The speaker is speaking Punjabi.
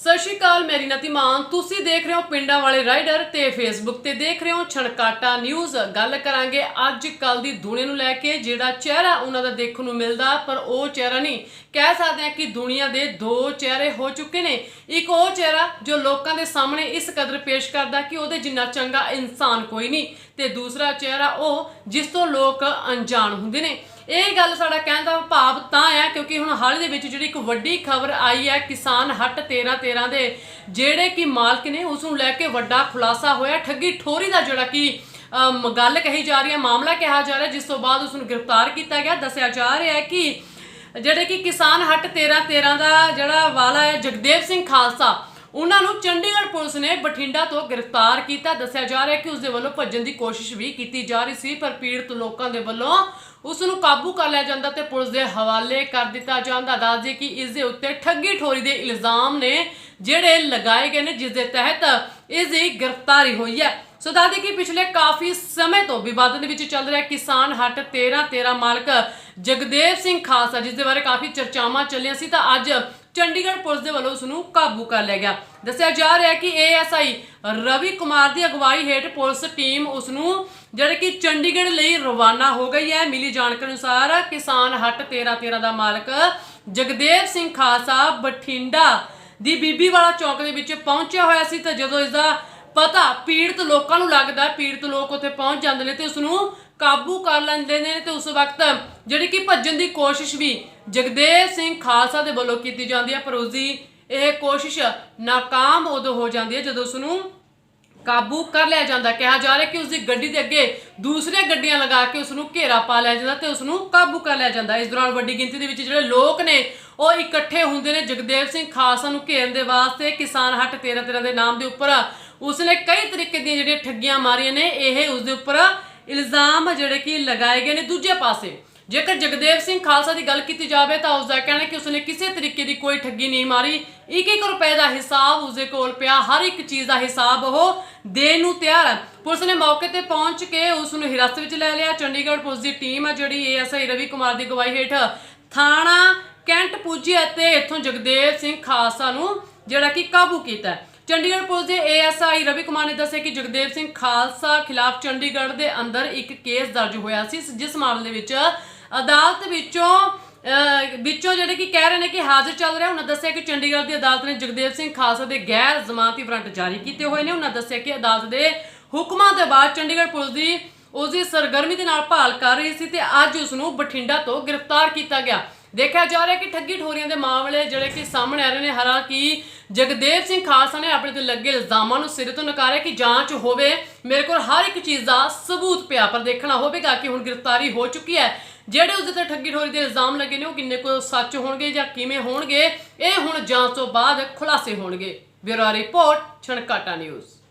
ਸਤਿ ਸ਼੍ਰੀ ਅਕਾਲ, ਮੇਰੀ ਨਤੀਮਾਨ ਤੁਸੀਂ ਦੇਖ ਰਹੇ ਹੋ ਪਿੰਡਾਂ ਵਾਲੇ ਰਾਈਡਰ ਤੇ ਫੇਸਬੁੱਕ ਤੇ ਦੇਖ ਰਹੇ ਹੋ ਛਣਕਾਟਾ ਨਿਊਜ਼। ਗੱਲ ਕਰਾਂਗੇ ਅੱਜ ਕੱਲ ਦੀ ਦੁਨੀਆ ਨੂੰ ਲੈ ਕੇ, ਜਿਹੜਾ ਚਿਹਰਾ ਉਹਨਾਂ ਦਾ ਦੇਖਣ ਨੂੰ ਮਿਲਦਾ, ਪਰ ਉਹ ਚਿਹਰਾ ਨਹੀਂ। ਕਹਿ ਸਕਦੇ ਹਾਂ ਕਿ ਦੁਨੀਆ ਦੇ ਦੋ ਚਿਹਰੇ ਹੋ ਚੁੱਕੇ ਨੇ। ਇੱਕ ਉਹ ਚਿਹਰਾ ਜੋ ਲੋਕਾਂ ਦੇ ਸਾਹਮਣੇ ਇਸ ਕਦਰ ਪੇਸ਼ ਕਰਦਾ ਕਿ ਉਹਦੇ ਜਿੰਨਾ ਚੰਗਾ ਇਨਸਾਨ ਕੋਈ ਨਹੀਂ। ਤੇ ਦੂਸਰਾ ਚਿਹਰਾ ਉਹ ਜਿਸ ਤੋਂ ਲੋਕ ਅਣਜਾਣ ਹੁੰਦੇ ਨੇ। ਇਹ ਗੱਲ ਸਾਡਾ ਕਹਿਣ ਦਾ ਭਾਵ ਤਾਂ ਹੈ, ਕਿਉਂਕਿ ਹੁਣ ਹਾਲ ਹੀ ਦੇ ਵਿੱਚ ਜਿਹੜੀ ਇੱਕ ਵੱਡੀ ਖਬਰ ਆਈ ਹੈ, ਕਿਸਾਨ ਹੱਟ 13 13 ਦੇ ਜਿਹੜੇ ਕਿ ਮਾਲਕ ਨੇ ਉਸ ਨੂੰ ਲੈ ਕੇ ਵੱਡਾ ਖੁਲਾਸਾ ਹੋਇਆ। ਠੱਗੀ ਠੋਰੀ ਦਾ ਜਿਹੜਾ ਕਿ ਗੱਲ ਕਹੀ ਜਾ ਰਹੀ ਹੈ, ਮਾਮਲਾ ਕਿਹਾ ਜਾ ਰਿਹਾ, ਜਿਸ ਤੋਂ ਬਾਅਦ ਉਸ ਨੂੰ ਗ੍ਰਿਫਤਾਰ ਕੀਤਾ ਗਿਆ। ਦੱਸਿਆ ਜਾ ਰਿਹਾ ਹੈ ਕਿ ਜਿਹੜੇ ਕਿ ਕਿਸਾਨ ਹੱਟ 13 13 ਦਾ ਜਿਹੜਾ ਵਾਲਾ ਹੈ, ਜਗਦੇਵ ਸਿੰਘ ਖਾਲਸਾ, ਉਹਨਾਂ ਨੂੰ ਚੰਡੀਗੜ੍ਹ ਪੁਲਿਸ ਨੇ ਬਠਿੰਡਾ ਤੋਂ ਗ੍ਰਿਫਤਾਰ ਕੀਤਾ। ਦੱਸਿਆ ਜਾ ਰਿਹਾ ਹੈ ਕਿ ਉਸ ਦੇ ਵੱਲੋਂ ਭੱਜਣ ਦੀ ਕੋਸ਼ਿਸ਼ ਵੀ ਕੀਤੀ ਜਾ ਰਹੀ ਸੀ, ਪਰ ਪੀੜਤ ਲੋਕਾਂ ਦੇ ਵੱਲੋਂ ਉਸ ਨੂੰ ਕਾਬੂ ਕਰ ਲਿਆ ਜਾਂਦਾ ਤੇ ਪੁਲਿਸ ਦੇ ਹਵਾਲੇ ਕਰ ਦਿੱਤਾ ਜਾਂਦਾ। ਦੱਸਦੇ ਕਿ ਇਸ ਦੇ ਉੱਤੇ ਠੱਗੀ ਠੋਰੀ ਦੇ ਇਲਜ਼ਾਮ ਨੇ ਜਿਹੜੇ ਲਗਾਏ ਗਏ ਨੇ, ਜਿਸ ਦੇ ਤਹਿਤ ਇਸ ਦੀ ਗ੍ਰਿਫਤਾਰੀ ਹੋਈ ਹੈ। ਸੋ ਦੱਸਦੇ ਕਿ ਪਿਛਲੇ ਕਾਫੀ ਸਮੇਂ ਤੋਂ ਵਿਵਾਦ ਦੇ ਵਿੱਚ ਚੱਲ ਰਿਹਾ ਕਿਸਾਨ ਹੱਟ 13 13 ਮਾਲਕ ਜਗਦੇਵ ਸਿੰਘ ਖਾਲਸਾ, ਜਿਸ ਦੇ ਬਾਰੇ ਕਾਫੀ ਚਰਚਾਵਾਂ ਚੱਲੀਆਂ ਸੀ, ਤਾਂ ਅੱਜ ਚੰਡੀਗੜ੍ਹ ਪੁਲਿਸ ਦੇ ਵੱਲੋਂ ਉਸ ਨੂੰ ਕਾਬੂ ਕਰ ਲਿਆ ਗਿਆ। ਦੱਸਿਆ ਜਾ ਰਿਹਾ ਹੈ ਕਿ ਏਐਸਆਈ ਰਵੀ ਕੁਮਾਰ ਦੀ ਅਗਵਾਈ ਹੇਠ ਪੁਲਿਸ ਟੀਮ ਉਸ ਨੂੰ ਜਿਹੜੇ ਕਿ ਚੰਡੀਗੜ੍ਹ ਲਈ ਰਵਾਨਾ ਹੋ ਗਈ ਹੈ। ਮਿਲੀ ਜਾਣਕਾਰੀ ਅਨੁਸਾਰ ਕਿਸਾਨ ਹੱਟ 13 13 ਦਾ ਮਾਲਕ ਜਗਦੇਵ ਸਿੰਘ ਖਾਲਸਾ ਬਠਿੰਡਾ ਦੀ ਬੀਬੀ ਵਾਲਾ ਚੌਕ ਦੇ ਵਿੱਚ ਪਹੁੰਚਿਆ ਹੋਇਆ ਸੀ। ਤਾਂ ਜਦੋਂ ਇਸ ਦਾ ਪਤਾ, ਪੀੜਤ ਲੋਕਾਂ ਨੂੰ ਲੱਗਦਾ ਪੀੜਤ ਲੋਕ ਉੱਥੇ ਪਹੁੰਚ ਜਾਂਦੇ ਨੇ ਤੇ ਉਸ ਨੂੰ ਕਾਬੂ ਕਰ ਲੈਂਦੇ ਨੇ ਤੇ ਉਸ ਵਕਤ ਜਿਹੜੀ ਕਿ ਭੱਜਣ ਦੀ ਕੋਸ਼ਿਸ਼ ਵੀ ਜਗਦੇਵ ਸਿੰਘ ਖਾਲਸਾ ਦੇ ਵੱਲੋਂ ਕੀਤੀ ਜਾਂਦੀ ਹੈ, ਪਰ ਉਸ ਦੀ ਇਹ ਕੋਸ਼ਿਸ਼ ਨਾਕਾਮ ਉਦੋਂ ਹੋ ਜਾਂਦੀ ਹੈ ਜਦੋਂ ਉਸ ਨੂੰ ਕਾਬੂ ਕਰ ਲਿਆ ਜਾਂਦਾ। ਕਿਹਾ ਜਾ ਰਿਹਾ ਕਿ ਉਸ ਦੀ ਗੱਡੀ ਦੇ ਅੱਗੇ ਦੂਸਰੀਆਂ ਗੱਡੀਆਂ ਲਗਾ ਕੇ ਉਸ ਨੂੰ ਘੇਰਾ ਪਾ ਲਿਆ ਜਾਂਦਾ ਤੇ ਉਸ ਨੂੰ ਕਾਬੂ ਕਰ ਲਿਆ ਜਾਂਦਾ। ਇਸ ਦੌਰਾਨ ਵੱਡੀ ਗਿਣਤੀ ਦੇ ਵਿੱਚ ਜਿਹੜੇ ਲੋਕ ਨੇ, ਉਹ ਇਕੱਠੇ ਹੁੰਦੇ ਨੇ ਜਗਦੇਵ ਸਿੰਘ ਖਾਲਸਾ ਨੂੰ ਘੇਰਨ ਦੇ ਵਾਸਤੇ ਕਿਸਾਨ ਹੱਟ 13 13 ਦੇ ਨਾਮ ਦੇ ਉੱਪਰ ਉਸਨੇ ਕਈ ਤਰੀਕੇ ਦੀਆਂ ਜਿਹੜੀਆਂ ਠੱਗੀਆਂ ਮਾਰੀਆਂ ਨੇ, ਇਹ ਉਸ ਦੇ ਉੱਪਰ ਇਲਜ਼ਾਮ ਜਿਹੜੇ ਕਿ ਲਗਾਏ ਗਏ ਨੇ ਦੂਜੇ ਪਾਸੇ। ਜੇਕਰ ਜਗਦੇਵ ਸਿੰਘ ਖਾਲਸਾ ਦੀ ਗੱਲ ਕੀਤੀ ਜਾਵੇ ਤਾਂ ਉਸ ਦਾ ਕਹਿਣਾ ਕਿ ਉਸਨੇ ਕਿਸੇ ਤਰੀਕੇ ਦੀ ਕੋਈ ਠੱਗੀ ਨਹੀਂ ਮਾਰੀ। ਇੱਕ ਇੱਕ ਰੁਪਏ ਦਾ ਹਿਸਾਬ ਉਸਦੇ ਕੋਲ ਪਿਆ, ਹਰ ਇੱਕ ਚੀਜ਼ ਦਾ ਹਿਸਾਬ ਉਹ ਦੇਣ ਨੂੰ ਤਿਆਰ ਹੈ ਪੁਲਿਸ ਨੇ ਮੌਕੇ ਤੇ ਪਹੁੰਚ ਕੇ ਉਸ ਨੂੰ ਹਿਰਾਸਤ ਵਿੱਚ ਲੈ ਲਿਆ। ਚੰਡੀਗੜ੍ਹ ਪੁਲਿਸ ਦੀ ਟੀਮ ਹੈ ਜਿਹੜੀ ਏਐਸਆਈ ਰਵੀ ਕੁਮਾਰ ਦੀ ਅਗਵਾਈ ਹੇਠ ਥਾਣਾ ਕੈਂਟ ਪੁੱਜੀ ਅਤੇ ਇੱਥੋਂ ਜਗਦੇਵ ਸਿੰਘ ਖਾਲਸਾ ਨੂੰ ਜਿਹੜਾ ਕਿ ਕਾਬੂ ਕੀਤਾ ਚੰਡੀਗੜ੍ਹ ਪੁਲਿਸ ਦੇ ਏਐਸਆਈ ਰਵੀ ਕੁਮਾਰ ਨੇ ਦੱਸਿਆ ਕਿ ਜਗਦੇਵ ਸਿੰਘ ਖਾਲਸਾ ਖਿਲਾਫ ਚੰਡੀਗੜ੍ਹ ਦੇ ਅੰਦਰ ਇੱਕ ਕੇਸ ਦਰਜ ਹੋਇਆ ਸੀ, ਜਿਸ ਮਾਮਲੇ ਦੇ ਵਿੱਚ ਅਦਾਲਤ ਵਿੱਚੋਂ ਵਿੱਚੋਂ ਜਿਹੜੇ ਕਿ ਕਹਿ ਰਹੇ ਨੇ ਕਿ ਹਾਜ਼ਰ ਚੱਲ ਰਿਹਾ, ਉਹਨਾਂ ਦੱਸਿਆ ਕਿ ਚੰਡੀਗੜ੍ਹ ਦੀ ਅਦਾਲਤ ਨੇ ਜਗਦੇਵ ਸਿੰਘ ਖਾਲਸਾ ਦੇ ਗੈਰ ਜ਼ਮਾਨਤੀ ਵਾਰੰਟ ਜਾਰੀ ਕੀਤੇ ਹੋਏ ਨੇ। ਉਹਨਾਂ ਦੱਸਿਆ ਕਿ ਅਦਾਲਤ ਦੇ ਹੁਕਮਾਂ ਦੇ ਬਾਅਦ ਚੰਡੀਗੜ੍ਹ ਪੁਲਿਸ ਦੀ ਉਸ ਦੀ ਸਰਗਰਮੀ ਦੇ ਨਾਲ ਭਾਲ ਕਰ ਰਹੀ ਸੀ ਤੇ ਅੱਜ ਉਸ ਨੂੰ ਬਠਿੰਡਾ ਤੋਂ ਗ੍ਰਿਫਤਾਰ ਕੀਤਾ ਗਿਆ। ਦੇਖਿਆ ਜਾ ਰਿਹਾ ਕਿ ਠੱਗੀ ਠੋਰੀਆਂ ਦੇ ਮਾਮਲੇ ਜਿਹੜੇ ਕਿ ਸਾਹਮਣੇ ਆ ਰਹੇ ਨੇ, ਹਾਲਾਂਕਿ ਜਗਦੇਵ ਸਿੰਘ ਖਾਲਸਾ ਨੇ ਆਪਣੇ ਤੇ ਲੱਗੇ ਇਲਜ਼ਾਮਾਂ ਨੂੰ ਸਿਰੇ ਤੋਂ ਨਕਾਰਿਆ ਕਿ ਜਾਂਚ ਹੋਵੇ, ਮੇਰੇ ਕੋਲ ਹਰ ਇੱਕ ਚੀਜ਼ ਦਾ ਸਬੂਤ ਪਿਆ, ਪਰ ਦੇਖਣਾ ਹੋਵੇਗਾ ਕਿ ਹੁਣ ਗ੍ਰਿਫਤਾਰੀ ਹੋ ਚੁੱਕੀ ਹੈ। ਜਿਹੜੇ ਉਸ ਤੇ ਠੱਗੀ ਠੋਰੀ ਦੇ ਇਲਜ਼ਾਮ ਲੱਗੇ ਨੇ, ਉਹ ਕਿੰਨੇ ਕੁ ਸੱਚ ਹੋਣਗੇ ਜਾਂ ਕਿਵੇਂ ਹੋਣਗੇ, ਇਹ ਹੁਣ ਜਾਂਚ ਤੋਂ ਬਾਅਦ ਖੁਲਾਸੇ ਹੋਣਗੇ। Bureau report, Chhankata news.